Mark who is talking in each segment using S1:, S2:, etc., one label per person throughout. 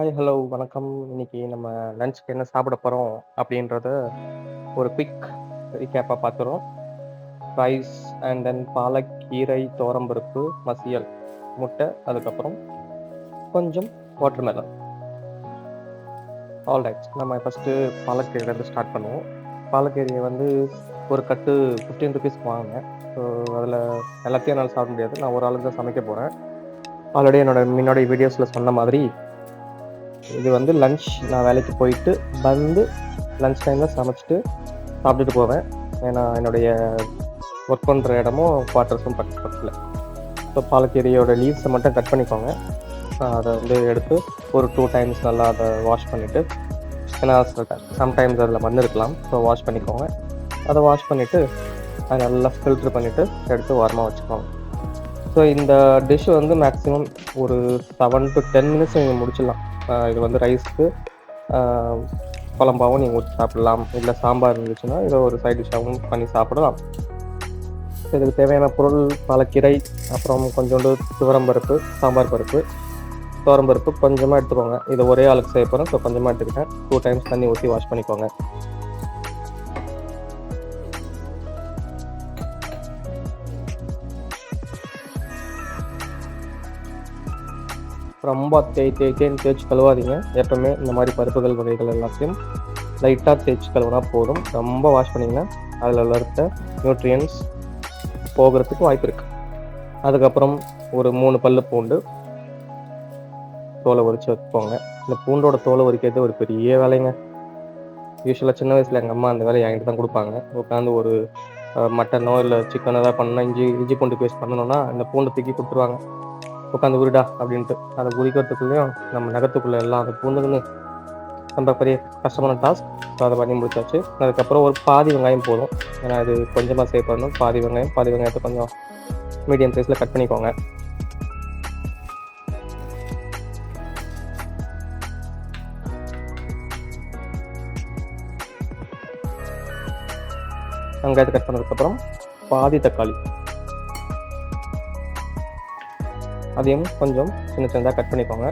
S1: Hi, hello, வணக்கம். இன்னைக்கு நம்ம லஞ்ச்க்கு என்ன சாப்பிட போறோம் அப்படின்றத ஒரு குயிக் ரீகேப்பா பார்த்துருவோம். ரைஸ் அண்ட் தென் பாலக் கீரை துவரம்பருப்பு, மசியல், முட்டை, அதுக்கப்புறம் கொஞ்சம் வாட்டர்மெலன். ஆல்ரைட். நம்ம ஃபர்ஸ்ட்டு பாலக்கீரையிலேருந்து ஸ்டார்ட் பண்ணுவோம். பாலக்கீரையை வந்து ஒரு கட்டு ₹15 வாங்கினேன். ஸோ அதில் எல்லாத்தையும் என்னால் சாப்பிட முடியாது. நான் ஒரு ஆளுக்கு தான் சமைக்க போறேன். ஆல்ரெடி என்னோட முன்னாடி வீடியோஸில் சொன்ன மாதிரி இது வந்து லன்ச் நான் வேலைக்கு போயிட்டு வந்து லன்ச் டைமில் சமைச்சிட்டு சாப்பிட்டுட்டு போவேன். ஏன்னா என்னுடைய ஒர்க் பண்ணுற இடமும் குவார்ட்டர்ஸும் பக்கத்து பக்கத்தில் ஸோ பாலக்கீரையோட லீவ்ஸை மட்டும் கட் பண்ணிக்கோங்க. அதை வந்து எடுத்து ஒரு டூ டைம்ஸ் நல்லா அதை வாஷ் பண்ணிவிட்டு ஏன்னா சம்டைம்ஸ் அதில் மண் இருக்கலாம். ஸோ வாஷ் பண்ணிக்கோங்க. அதை வாஷ் பண்ணிவிட்டு அதை நல்லா ஃபில்ட்ரு பண்ணிவிட்டு எடுத்து ஓரமாக வச்சுக்கோங்க. ஸோ இந்த டிஷ் வந்து மேக்ஸிமம் ஒரு செவன் டு டென் மினிட்ஸ் நீங்கள் முடிச்சிடலாம். இது வந்து ரைஸ்க்கு குழம்பாகவும் நீங்கள் ஊற்றி சாப்பிடலாம். இல்லை சாம்பார் இருந்துச்சுன்னா, இதை ஒரு சைட் டிஷ்ஷாகவும் பண்ணி சாப்பிடலாம். இதுக்கு தேவையான பொருள் பாலக்கீரை, அப்புறம் கொஞ்சோண்டு துவரம்பருப்பு, சாம்பார் பருப்பு, துவரம்பருப்பு கொஞ்சமாக எடுத்துக்கோங்க. இதை ஒரே ஆளுக்கு செய்ய போறேன். ஸோ கொஞ்சமாக எடுத்துக்கிட்டேன். டூ டைம்ஸ் தண்ணி ஊற்றி வாஷ் பண்ணிக்கோங்க. ரொம்ப தேய் தேய் தேய்ச்சி தேய்ச்சு கழுவாதீங்க. எப்பவுமே இந்த மாதிரி பருப்புகள் வகைகள் எல்லாத்தையும் லைட்டாக தேய்ச்சி கழுவுனா போதும். ரொம்ப வாஷ் பண்ணிங்கன்னா அதில் வளர்த்த இருக்க போகிறதுக்கு வாய்ப்பு இருக்குது அதுக்கப்புறம் ஒரு மூணு பல்லு பூண்டு. தோலை உரிச்சு வைப்போங்க இந்த பூண்டோட தோலை உரிக்கிறது ஒரு பெரிய வேலைங்க. யூஸ்வலாக சின்ன வயசில் எங்கள் அம்மா அந்த வேலையை என்கிட்ட தான் கொடுப்பாங்க உட்காந்து ஒரு மட்டனோ, இல்லை சிக்கனோ ஏதாவது பண்ணால் இஞ்சி இஞ்சி பூண்டு பேஸ்ட் பண்ணணும்னா, இந்த பூண்டு தூக்கி கொடுத்துருவாங்க உட்காந்து உருடா அப்படின்ட்டு. அதை உரிக்கிறதுக்குள்ளேயும் நம்ம நகத்துக்குள்ள எல்லாம் அதை பூந்துக்குன்னு ரொம்ப பெரிய கஷ்டமான டாஸ்க். ஸோ அதை பண்ணி முடிச்சாச்சு. அதுக்கப்புறம் ஒரு பாதி வெங்காயம் போதும். ஏன்னா இது கொஞ்சமாக சேவ் பண்ணணும். பாதி வெங்காயம், பாதி வெங்காயத்தை கொஞ்சம் மீடியம் சைஸில் கட் பண்ணிக்கோங்க. வெங்காயத்தை கட் பண்ணதுக்கப்புறம் பாதி தக்காளி. அதையும் கொஞ்சம் சின்ன சின்னதாக கட் பண்ணிக்கோங்க.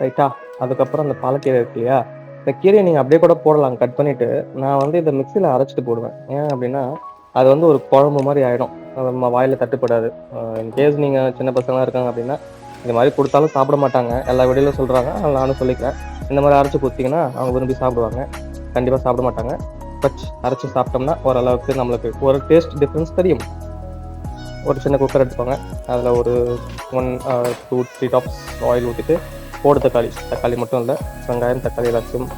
S1: ரைட்டா? அதுக்கப்புறம் அந்த பாலக்கீரை இருக்கு இல்லையா? இந்த கீரையை நீங்கள் அப்படியே கூட போடலாம் கட் பண்ணிட்டு. நான் வந்து இந்த மிக்சியில் அரைச்சிட்டு போடுவேன். ஏன் அப்படின்னா, அது வந்து ஒரு குழம்பு மாதிரி ஆகிடும் நம்ம வாயில தட்டுப்படாது. அ இன்கேஸ் நீங்க சின்ன பசங்களா இருக்காங்க அப்படின்னா, இந்த மாதிரி கொடுத்தாலும் சாப்பிட மாட்டாங்க. எல்லா வெளியிலும் சொல்றாங்க. அதனால நானும் சொல்லிக்கிறேன். இந்த மாதிரி அரைச்சு கொடுத்தீங்கன்னா அவங்க விரும்பி சாப்பிடுவாங்க. கண்டிப்பா சாப்பிட மாட்டாங்க. பட் அரைச்சு சாப்பிட்டோம்னா, ஓரளவுக்கு நம்மளுக்கு ஒரு டேஸ்ட் டிஃப்ரென்ஸ் தெரியும். ஒரு சின்ன குக்கர் எடுத்துப்பாங்க அதில் ஒரு one two three drops oil ஊற்றிட்டு போடு தக்காளி. தக்காளி மட்டும் இல்லை வெங்காயம், தக்காளி எல்லாத்தையும்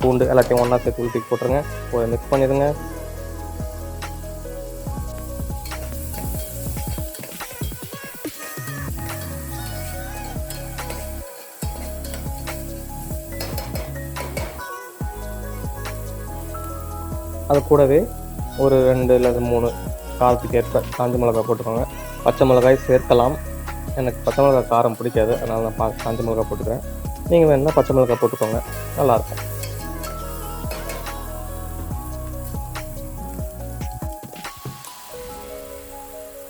S1: பூண்டு எல்லாத்தையும் ஒன்றா சேர்த்து ஊற்றி போட்டுருங்க. ஒரு மிக்ஸ் பண்ணிடுங்க அது கூடவே ஒரு ரெண்டு இல்லை மூணு காரத்துக்கு ஏற்ப காஞ்ச மிளகாய் போட்டுக்கோங்க. பச்சை மிளகாய் சேர்க்கலாம். எனக்கு பச்சை மிளகாய் காரம் பிடிக்காது. அதனால் நான் பா காஞ்ச மிளகாய் போட்டுக்கிறேன். நீங்கள் வேணும்னா பச்சை மிளகாய் போட்டுக்கோங்க. நல்லாயிருக்கும்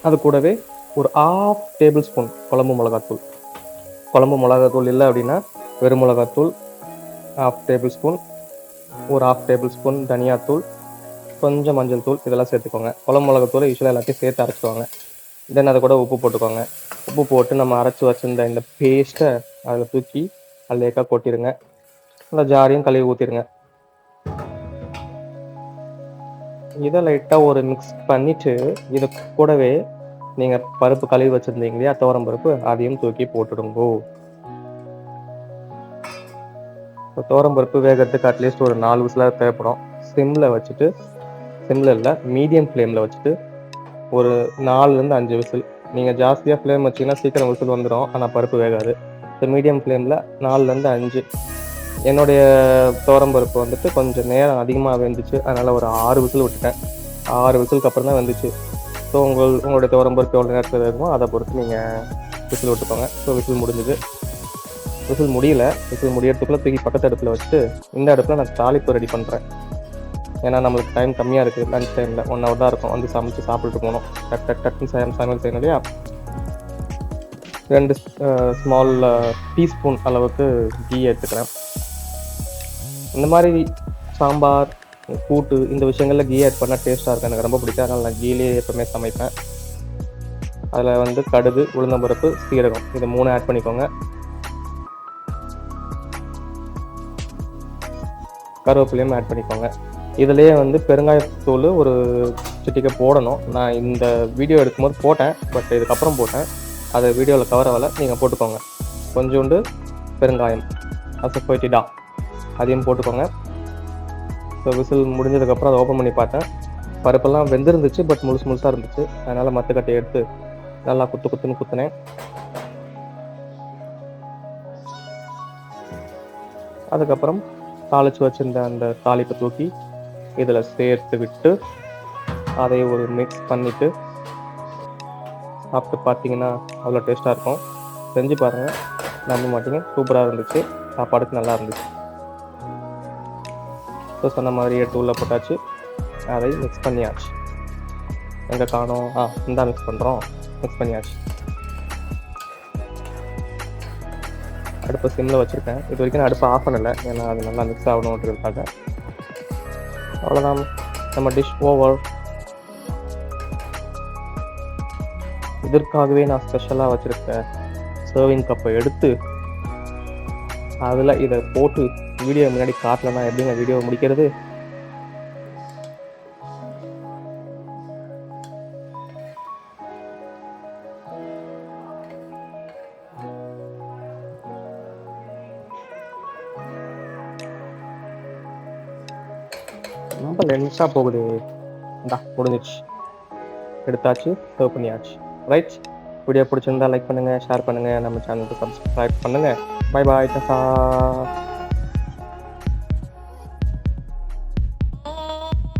S1: அது கூடவே ஒரு 1/2 டேபிள் ஸ்பூன் குழம்பு மிளகாத்தூள் குழம்பு மிளகாத்தூள் இல்லை அப்படின்னா, வெறும் மிளகாத்தூள் ஹாஃப் டேபிள் ஸ்பூன். ஒரு 1/2 டேபிள் ஸ்பூன் தனியாத்தூள். கொஞ்சம் மஞ்சள் தூள் இதெல்லாம் சேர்த்துக்கோங்க. குளம் மிளகாத்தூள் யூஸ்வலாக எல்லாத்தையும் சேர்த்து அரைச்சிக்கோங்க தென் அதை கூட உப்பு போட்டுக்கோங்க. உப்பு போட்டு நம்ம அரைச்சி வச்சிருந்த இந்த பேஸ்ட்டை அதில் தூக்கி அல்லேக்காக கொட்டிடுங்க நல்லா ஜாரியும் கழுவி ஊற்றிடுங்க இதை லைட்டாக ஒரு மிக்ஸ் பண்ணிட்டு, இது கூடவே நீங்கள் பருப்பு கழுவி வச்சுருந்தீங்க இல்லையா? துவரம் பருப்பு. அதையும் தூக்கி போட்டுடுங்கோ. துவரம் பருப்பு வேகிறதுக்கு அட்லீஸ்ட் ஒரு 4 விசிலாவது தேவைப்படும். சிம்மில் வச்சுட்டு சிம்ல இல்லை மீடியம் ஃப்ளேம்ல வச்சுட்டு, ஒரு 4லருந்து 5 விசில். நீங்கள் ஜாஸ்தியாக ஃப்ளேம் வச்சீங்கன்னா சீக்கிரம் விசில் வந்துடும் ஆனால் பருப்பு வேகாது. ஸோ மீடியம் ஃப்ளேமில் நாலுலேருந்து அஞ்சு என்னுடைய துவரம் பருப்பு வந்துட்டு கொஞ்சம் நேரம் அதிகமாக வெந்துச்சு. அதனால் ஒரு ஆறு விசில் விட்டுட்டேன். ஆறு விசிலுக்கு அப்புறம் தான் வந்துச்சு ஸோ உங்கள் உங்களுடைய துவரம் பருப்பு எவ்வளோ நேரத்தில் இருக்குமோ அதை பொறுத்து நீங்கள் விசில் விட்டுக்கோங்க. ஸோ விசில் முடிஞ்சது. விசில் முடியல விசில் முடியறதுக்குள்ளே தூக்கி பக்கத்து அடுப்பில் வச்சுட்டு இந்த அடுப்பில் நான் தாளிப்பு ரெடி பண்ணுறேன் ஏன்னா நம்மளுக்கு டைம் கம்மியாக இருக்குது லஞ்ச் டைமில் ஒன் ஹவர் தான் இருக்கும். வந்து சமைச்சு சாப்பிட்டு போகணும். டக் டக் டக்குன்னு சமையல் சமையல் செய்யணும் இல்லையா? ரெண்டு ஸ்மால் டீஸ்பூன் அளவுக்கு கீ எடுத்துக்கிறேன். இந்த மாதிரி சாம்பார் கூட்டு இந்த விஷயங்களில் கீ ஆட் பண்ணால் டேஸ்ட்டாக இருக்கும். எனக்கு ரொம்ப பிடிக்கும். அதனால் நான் கீலேயே எப்பவுமே சமைப்பேன். அதில் வந்து கடுகு உளுந்தம்பருப்பு சீரகம். இது மூணு ஆட் பண்ணிக்கோங்க. கருவேப்பிலையும் ஆட் பண்ணிக்கோங்க. இதுலேயே வந்து பெருங்காயத்தூள் ஒரு சிட்டிக்கை போடணும். நான் இந்த வீடியோ எடுக்கும்போது போட்டேன் பட் இதுக்கப்புறம் போட்டேன். அதை வீடியோவில் கவர் ஆகலை. நீங்கள் போட்டுக்கோங்க. கொஞ்சோண்டு பெருங்காயம். அசப்போய்டிடா அதையும் போட்டுக்கோங்க. ஸோ விசில் முடிஞ்சதுக்கப்புறம் அதை ஓப்பன் பண்ணி பார்த்தேன். பருப்பெல்லாம் வெந்திருந்துச்சு பட் முழுசு முழுசாக இருந்துச்சு. அதனால் மத்துக்கட்டை எடுத்து நல்லா குத்து குத்துன்னு குத்துனேன். அதுக்கப்புறம் தாளித்து வச்சுருந்த அந்த தாளிப்பை தூக்கி இதில் சேர்த்து விட்டு அதை ஒரு மிக்ஸ் பண்ணிவிட்டு சாப்பிட்டு பார்த்தீங்கன்னா அவ்வளோ டேஸ்ட்டாக இருக்கும். செஞ்சு பாருங்கள் நம்ப மாட்டீங்க சூப்பராக இருந்துச்சு. சாப்பாடுக்கு நல்லா இருந்துச்சு. ஸோ சொன்ன மாதிரி டூலில் உள்ளே போட்டாச்சு. அதை மிக்ஸ் பண்ணியாச்சு. எங்கே காணோம்? ஆ இந்தா மிக்ஸ் பண்ணுறோம் மிக்ஸ் பண்ணியாச்சு. அடுப்பை சிம்மில் வச்சுருக்கேன். இது வரைக்கும் நான் அடுப்பை ஆஃப் பண்ணலை. ஏன்னா அது நல்லா மிக்ஸ் ஆகணுன்றதுக்காக. அவ்வளோதான் நம்ம டிஷ் ஓவர் இதற்காகவே நான் ஸ்பெஷலாக வச்சுருக்க சர்விங் கப்பை எடுத்து அதில் இதை போட்டு வீடியோ முன்னாடி காட்டலன்னா எப்படிங்க வீடியோ முடிக்கிறது? ரொம்ப லென்ஸாக போகுது? இந்தா முடிஞ்சிச்சு எடுத்தாச்சு சர்வ் பண்ணியாச்சு. ரைட் வீடியோ பிடிச்சிருந்தா லைக் பண்ணுங்கள் ஷேர் பண்ணுங்கள் நம்ம சேனலுக்கு சப்ஸ்கிரைப் பண்ணுங்கள் பை பாய் டசா